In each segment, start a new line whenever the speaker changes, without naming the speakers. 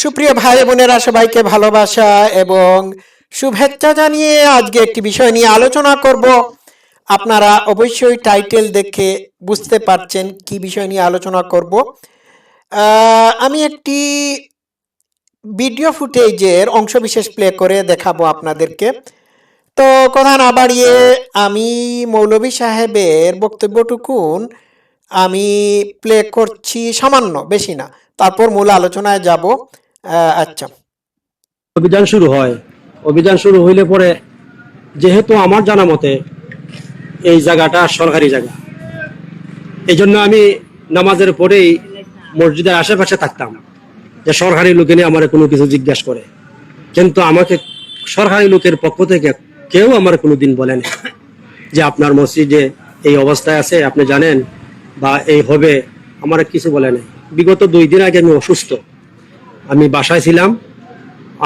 সুপ্রিয় ভাই বোনেরা, সবাইকে ভালোবাসা এবং শুভেচ্ছা জানিয়ে আজকে একটি বিষয় নিয়ে আলোচনা করব। আপনারা অবশ্যই টাইটেল দেখে বুঝতে পারছেন কি বিষয় নিয়ে আলোচনা করব। আমি একটি ভিডিও ফুটেজের অংশবিশেষ প্লে করে দেখাবো আপনাদেরকে। তো কথা না বাড়িয়ে আমি মৌলভী সাহেবের বক্তব্যটুকুন আমি প্লে করছি সামান্য, বেশি না। তারপর মূল আলোচনায় যাব। আচ্ছা
অভিযান শুরু হয়। অভিযান শুরু হইলে পরে যেহেতু আমার জানা মতে এই জায়গাটা সরকারি জায়গা এই জন্য আমি নামাজের পরেই মসজিদের আশেপাশে থাকতাম যে সরকারি লোকে নিয়ে আমার কোনো কিছু জিজ্ঞাসা করে। কিন্তু আমাকে সরকারি লোকের পক্ষ থেকে কেউ আমার কোনো দিন বলেনি যে আপনার মসজিদে এই অবস্থায় আছে আপনি জানেন বা এই হবে আমার কিছু বলেনি। বিগত দুই দিন আগে আমি অসুস্থ। আমি বাসায় ছিলাম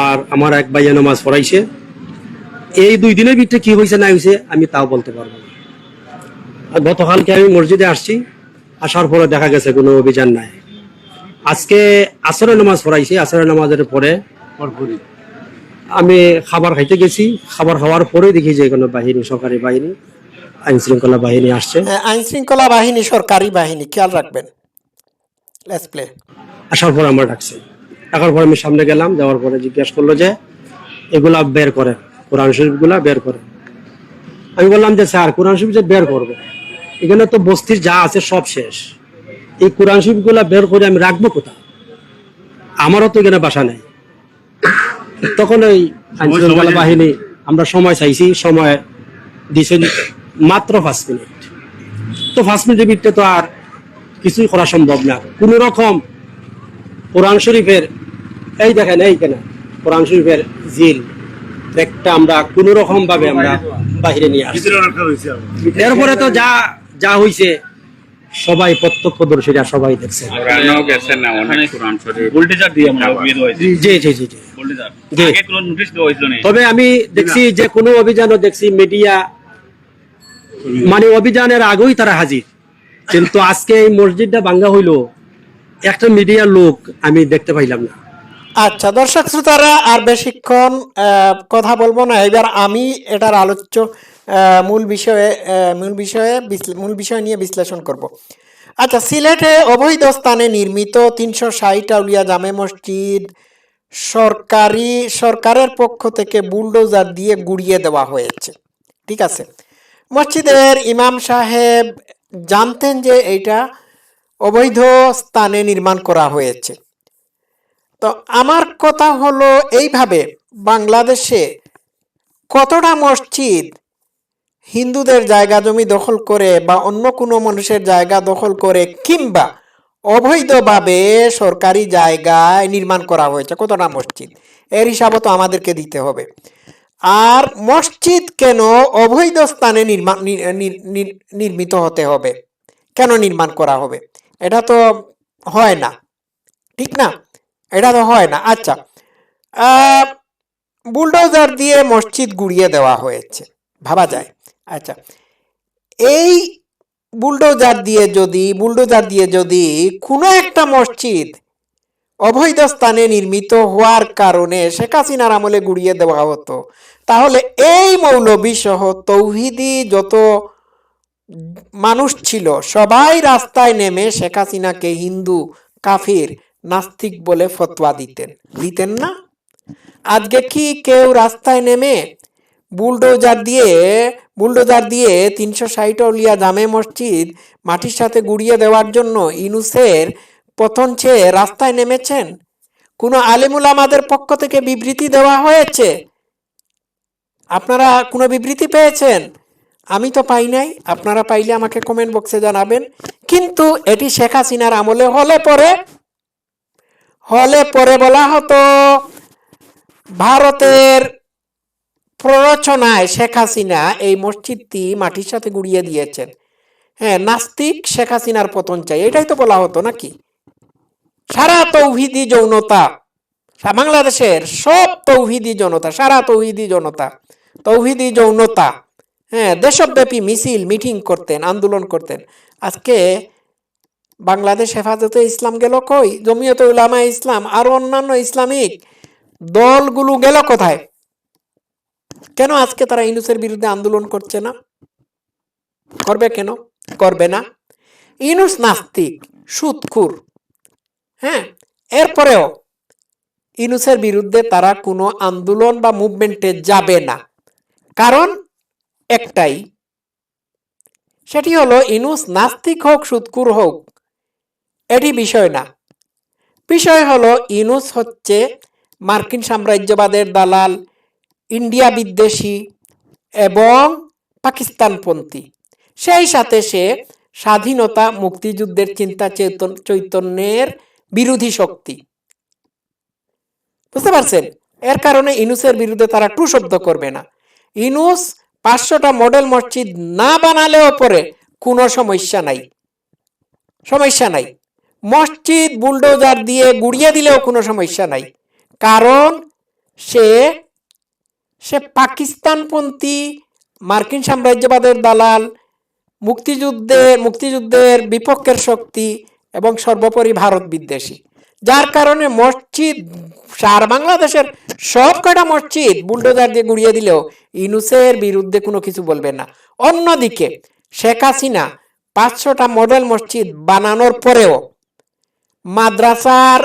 আর আমার এক ভাইয়া নামাজ পড়াইছে। এই দুই দিনের ভিতরে কি হয়েছে না হয়েছে আমি তাও বলতে পারব না। আর গতকালকে আমি মসজিদে আসছি আসার পরে দেখা গেছে কোনো অভিযান নাই। আজকে আসরের নামাজ পড়াইছি আসরের নামাজের পরে আমি খাবার খাইতে গেছি। খাবার খাওয়ার পরে দেখি যে কোনো বাহিনী সরকারি বাহিনী আইন শৃঙ্খলা বাহিনী আসছে।
আইন শৃঙ্খলা বাহিনী সরকারি বাহিনী খেয়াল রাখবেন। লেটস প্লে
আসার পর আমার ডাকছে। ডাকার পর আমি সামনে গেলাম যাওয়ার পরে জিজ্ঞাসা করল যে এগুলা বের করে কোরআন শরীফগুলা বের করে। আমি বললাম যে স্যার কোরআন শরীফ যে বের করবে এখানে তো বস্তির যা আছে সব শেষ। এই কোরআন শরীফগুলা বের করে আমি রাখব কোথায়? আমারও তো এখানে বাসা নেই। তখন ওই আইন শৃঙ্খলা বাহিনী আমরা সময় চাইছি সময় দিছে মাত্র পাঁচ মিনিট। তো পাঁচ মিনিটের ভিতরে তো আর কিছুই করা সম্ভব না। কোন রকম কোরআন শরীফের এই দেখেন এই কেন? কোরআন শরীফের জিল একটা আমরা কোন রকম ভাবে আমরা বাহিরে নিয়ে আসছি। এরপরে তো যা যা হইছে সবাই প্রত্যক্ষদর্শীরা সবাই দেখছে।
কোরআনও গেছে না অনেক কোরআন শরীফ। বুলডোজার দিয়ে আমরা অভিযান হয়েছে।
জি জি জি জি।
বুলডোজার
জি।
আগে কোনো নোটিশ দেওয়া হয়েছিল না।
তবে আমি দেখছি যে কোনো অভিযানও দেখছি মিডিয়া মানে অভিযানের আগেই তারা হাজির। কিন্তু আজকে এই মসজিদটা ভাঙ্গা হইল একটা মিডিয়ার লোক আমি দেখতে পাইলাম না।
আচ্ছা দর্শক শ্রোতারা, আর বেশিক্ষণ কথা বলব না। এবার আমি এটার আলোচ্য মূল বিষয়ে মূল বিষয়ে মূল বিষয় নিয়ে বিশ্লেষণ করব। আচ্ছা সিলেটে অবৈধ স্থানে নির্মিত তিনশো ষাট আউলিয়া জামে মসজিদ সরকারি, সরকারের পক্ষ থেকে বুলডোজার দিয়ে গুড়িয়ে দেওয়া হয়েছে। ঠিক আছে? মসজিদের ইমাম সাহেব জানতেন যে এইটা অবৈধ স্থানে নির্মাণ করা হয়েছে। তো আমার কথা হলো এইভাবে, বাংলাদেশে কতটা মসজিদ হিন্দুদের জায়গা জমি দখল করে বা অন্য কোনো মানুষের জায়গা দখল করে কিংবা অবৈধভাবে সরকারি জায়গায় নির্মাণ করা হয়েছে, কতটা মসজিদ? এর হিসাবও তো আমাদেরকে দিতে হবে। আর মসজিদ কেন অবৈধ স্থানে নির্মাণ নির্মিত হতে হবে? কেন নির্মাণ করা হবে? এটা তো হয় না, ঠিক না? এটা তো হয় না। আচ্ছা। বুলডোজার দিয়ে মসজিদ গুড়িয়ে দেওয়া হয়েছে। ভাবা যায়। আচ্ছা। এই বুলডোজার দিয়ে যদি, বুলডোজার দিয়ে যদি কোনো একটা মসজিদ অবৈধ স্থানে নির্মিত হওয়ার কারণে শেখ হাসিনার আমলে গুড়িয়ে দেওয়া হতো, তাহলে এই মৌলবী সহ তৌহিদি যত মানুষ ছিল, সবাই রাস্তায় নেমে শেখ হাসিনাকে হিন্দু, কাফির নাস্তিক বলে ফতোয়া দিতেন। দিতেন না? আজকে কি কেউ রাস্তায় নেমে বুলডোজার দিয়ে বুলডোজার দিয়ে তিনশো ষাট অলিয়া জামে মসজিদ মাটির সাথে গুড়িয়ে দেওয়ার জন্য ইনুসের পতন চেয়ে রাস্তায় নেমেছেন? কোনো আলিমুল আমাদের পক্ষ থেকে বিবৃতি দেওয়া হয়েছে? আপনারা কোনো বিবৃতি পেয়েছেন? আমি তো পাই নাই, আপনারা পাইলে আমাকে কমেন্ট বক্সে জানাবেন। কিন্তু এটি শেখ হাসিনার আমলে হলে পরে হলে পরে বলা হতো, ভারতের প্ররোচনায় শেখ হাসিনা এই মসজিদটি মাটির সাথে গুড়িয়ে দিয়েছেন। হ্যাঁ নাস্তিক শেখ হাসিনার পতন চাই, এটাই তো বলা হতো নাকি? সারা তৌহিদি যৌনতা বাংলাদেশের সব তৌহিদি জনতা, সারা তৌহিদি জনতা, তৌহিদি যৌনতা হ্যাঁ দেশব্যাপী মিছিল, মিটিং করতেন, আন্দোলন করতেন। আজকে বাংলাদেশ হেফাজতে ইসলাম গেল কই? জমিয়ত উলামা ইসলাম, আর অন্যান্য ইসলামিক দলগুলো গেল কোথায়? কেন আজকে তারা ইনুসের বিরুদ্ধে আন্দোলন করছে না? করবে কেন? করবে না। ইনুস নাস্তিক, সুৎখুর হ্যাঁ? এরপরেও ইনুসের বিরুদ্ধে তারা কোনো আন্দোলন বা মুভমেন্টে যাবে না। কারণ একটাই, সেটি হলো ইনুস নাস্তিক হোক সুৎকুর হোক এটি বিষয় না। বিষয় হলো ইনুস হচ্ছে মার্কিন সাম্রাজ্যবাদের দালাল, ইন্ডিয়া বিদ্বেষী এবং পাকিস্তানপন্থী। সেই সাথে সে স্বাধীনতা মুক্তিযুদ্ধের চিন্তা চেতন- চৈতন্যের বিরোধী শক্তি। বুঝতে পারছেন? এর কারণে ইনুসের বিরুদ্ধে তারা টু শব্দ করবে না। ইনুস পাঁচশোটা মডেল মসজিদ না বানালেও পরে কোনো সমস্যা নাই। সমস্যা নাই। মসজিদ বুলডোজার দিয়ে গুড়িয়ে দিলেও কোনো সমস্যা নাই। কারণ সে সে পাকিস্তানপন্থী মার্কিন সাম্রাজ্যবাদের দালাল, মুক্তিযুদ্ধে, মুক্তিযুদ্ধের বিপক্ষের শক্তি এবং সর্বোপরি ভারত বিদ্বেষী। যার কারণে মসজিদ, সার বাংলাদেশের সব কটা মসজিদ বুলডোজার দিয়ে গুড়িয়ে দিলেও ইনুসের বিরুদ্ধে কোনো কিছু বলবে না। অন্যদিকে শেখ হাসিনা পাঁচশোটা মডেল মসজিদ বানানোর পরেও মাদ্রাসার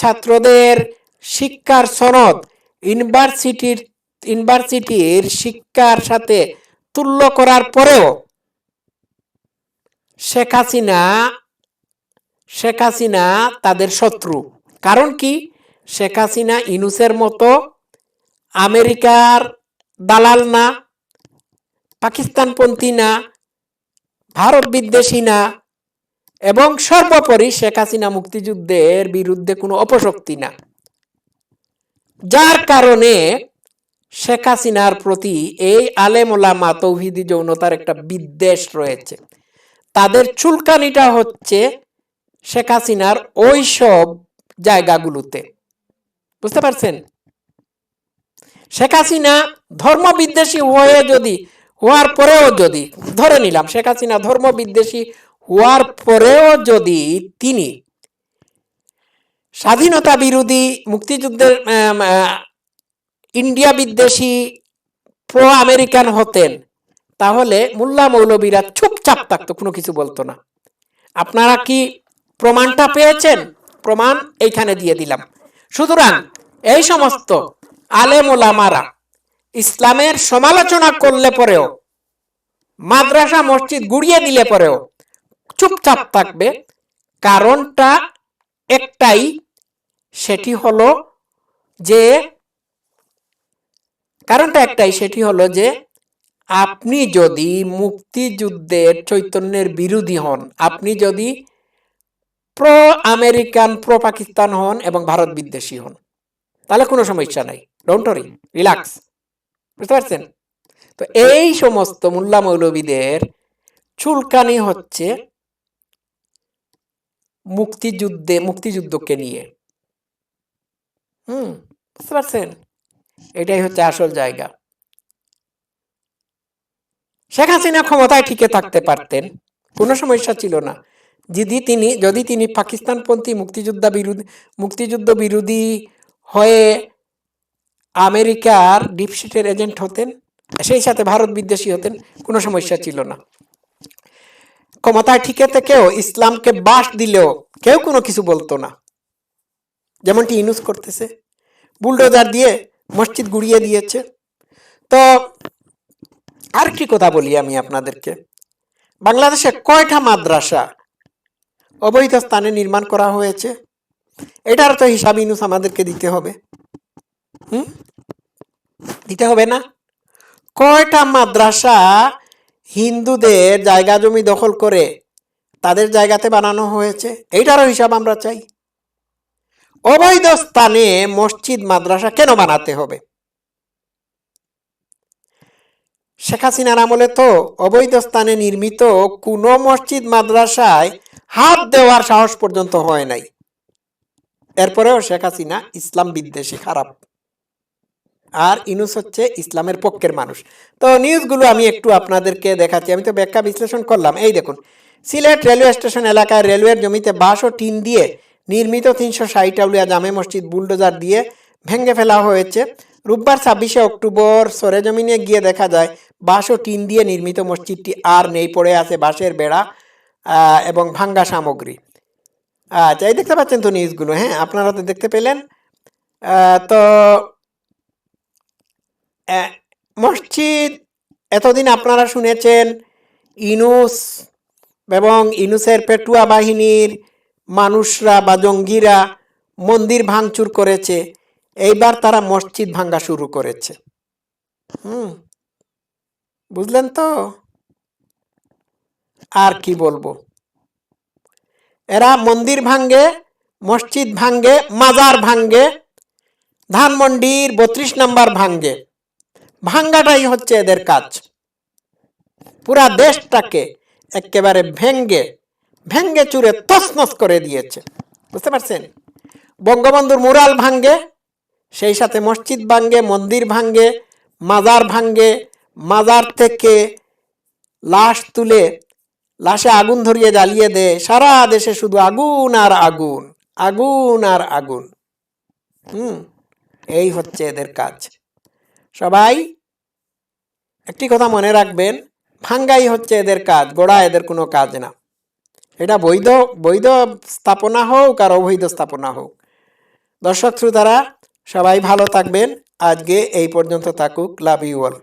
ছাত্রদের শিক্ষার সনদ ইউনিভার্সিটির ইউনিভার্সিটির শিক্ষার সাথে তুল্য করার পরেও শেখ হাসিনা শেখ হাসিনা তাদের শত্রু। কারণ কি? শেখ হাসিনা ইনুসের মতো আমেরিকার দালাল না, পাকিস্তানপন্থী না, ভারত বিদ্বেষী না এবং সর্বোপরি শেখ হাসিনা মুক্তিযুদ্ধের বিরুদ্ধে কোনো অপশক্তি না। যার কারণে শেখ হাসিনার প্রতি এই আলেমোলামা তৌহিদি যৌনতার একটা বিদ্বেষ রয়েছে। তাদের চুলকানিটা হচ্ছে শেখ হাসিনার ওই সব জায়গাগুলোতে। বুঝতে পারছেন? শেখ হাসিনা ধর্ম বিদ্বেষী হয়ে যদি, হওয়ার পরেও যদি, ধরে নিলাম শেখ হাসিনা ধর্ম বিদ্বেষী হওয়ার পরেও যদি তিনি স্বাধীনতা বিরোধী মুক্তিযুদ্ধের ইন্ডিয়া বিদ্বেষী প্রো আমেরিকান হতেন, তাহলে মোল্লা মৌলবীরা চুপচাপ থাকতো, কোনো কিছু বলতো না। আপনারা কি প্রমাণটা পেয়েছেন? প্রমাণ এইখানে দিয়ে দিলাম। সুতরাং এই সমস্ত আলেম ওলামারা ইসলামের সমালোচনা করলে পরেও, মাদ্রাসা মসজিদ গুড়িয়ে দিলে পরেও চুপচাপ থাকবে। কারণটা একটাই সেটি হলো যে কারণটা একটাই সেটি হলো যে আপনি যদি মুক্তিযুদ্ধের চৈতন্যের বিরোধী হন আপনি যদি প্রো আমেরিকান প্রো পাকিস্তান হন এবং ভারত বিদ্বেষী হন তাহলে কোনো সমস্যা নাই। ডোন্ট ওরি রিল্যাক্স বুঝতে পারছেন? তো এই সমস্ত মোল্লা মৌলবীদের চুলকানি হচ্ছে মুক্তিযুদ্ধে মুক্তিযুদ্ধকে নিয়ে। হুম বুঝতে পারছেন? এটাই হচ্ছে আসল জায়গা। শেখ হাসিনা ক্ষমতায় টিকে থাকতে পারতেন কোনো সমস্যা ছিল না। যদি তিনি যদি তিনি পাকিস্তানপন্থী মুক্তিযোদ্ধা বিরোধী মুক্তিযুদ্ধ বিরোধী হয়ে আমেরিকার ডিপসিটের এজেন্ট হতেন সেই সাথে ভারত বিদ্বেষী হতেন কোনো সমস্যা ছিল না। ক্ষমতায় টিকে থেকেও ইসলামকে বাস দিলেও কেউ কোনো কিছু বলতো না। যেমনটি ইনুস করতেছে। বুলডোজার দিয়ে মসজিদ গুড়িয়ে দিয়েছে। তো আর কি কথা বলি আমি আপনাদেরকে? বাংলাদেশে কয়টা মাদ্রাসা অবৈধ স্থানে নির্মাণ করা হয়েছে? এটার তো হিসাব ইনুস আমাদেরকে দিতে হবে। হুম? দিতে হবে না? কয়টা মাদ্রাসা হিন্দুদের জায়গা জমি দখল করে তাদের জায়গাতে বানানো হয়েছে। এইটারও হিসাব আমরা চাই। অবৈধ স্থানে মসজিদ, মাদ্রাসা কেন বানাতে হবে? শেখ হাসিনার আমলে তো অবৈধ স্থানে নির্মিত কোনো মসজিদ, মাদ্রাসায় হাত দেওয়ার সাহস পর্যন্ত হয় নাই। এরপরেও শেখ হাসিনা ইসলাম বিদ্বেষী খারাপ। আর ইনুস হচ্ছে ইসলামের পক্ষের মানুষ। তো নিউজগুলো আমি একটু আপনাদেরকে দেখাচ্ছি। আমি তো ব্যাখ্যা বিশ্লেষণ করলাম। এই দেখুন, সিলেট রেলওয়ে স্টেশন এলাকায় রেলওয়ের জমিতে বাঁশ ও টিন দিয়ে নির্মিত তিনশো ষাট আউলিয়া জামে মসজিদ বুলডোজার দিয়ে ভেঙে ফেলা হয়েছে। রোববার ছাব্বিশে অক্টোবর সরেজমিনে গিয়ে দেখা যায় বাঁশ ও টিন দিয়ে নির্মিত মসজিদটি আর নেই, পড়ে আছে বাঁশের বেড়া এবং ভাঙ্গা সামগ্রী। আচ্ছা এই দেখতে পাচ্ছেন তো নিউজগুলো হ্যাঁ আপনারা তো দেখতে পেলেন। তো মসজিদ এতদিন আপনারা শুনেছেন, ইনুস এবং ইনুসের পেটুয়া বাহিনীর মানুষরা বা জঙ্গিরা মন্দির ভাঙচুর করেছে, এইবার তারা মসজিদ ভাঙ্গা শুরু করেছে। হুম, বুঝলেন তো? আর কি বলব? এরা মন্দির ভাঙ্গে মসজিদ ভাঙ্গে মাজার ভাঙ্গে ধানমন্ডির বত্রিশ নাম্বার ভাঙ্গে ভাঙ্গাটাই হচ্ছে এদের কাজ। পুরা দেশটাকে একেবারে ভেঙ্গে ভেঙ্গে চুরে তছনছ করে দিয়েছে। বুঝতে পারছেন? বঙ্গবন্ধুর মুরাল ভাঙ্গে, সেই সাথে মসজিদ ভাঙ্গে, মন্দির ভাঙ্গে, মাজার ভাঙ্গে, মাজার থেকে লাশ তুলে, লাশে আগুন ধরিয়ে জ্বালিয়ে দেয় সারা দেশে শুধু আগুন আর আগুন আগুন আর আগুন। হুম, এই হচ্ছে এদের কাজ। সবাই, একটি কথা মনে রাখবেন ভাঙ্গাই হচ্ছে এদের কাজ, গোড়া এদের কোনো কাজ না। এটা বৈধ বৈধ স্থাপনা হোক আর অবৈধ স্থাপনা হোক। দর্শক শ্রোতারা, সবাই ভালো থাকবেন। আজকে এই পর্যন্ত থাকুক, লাভ ইউ অল।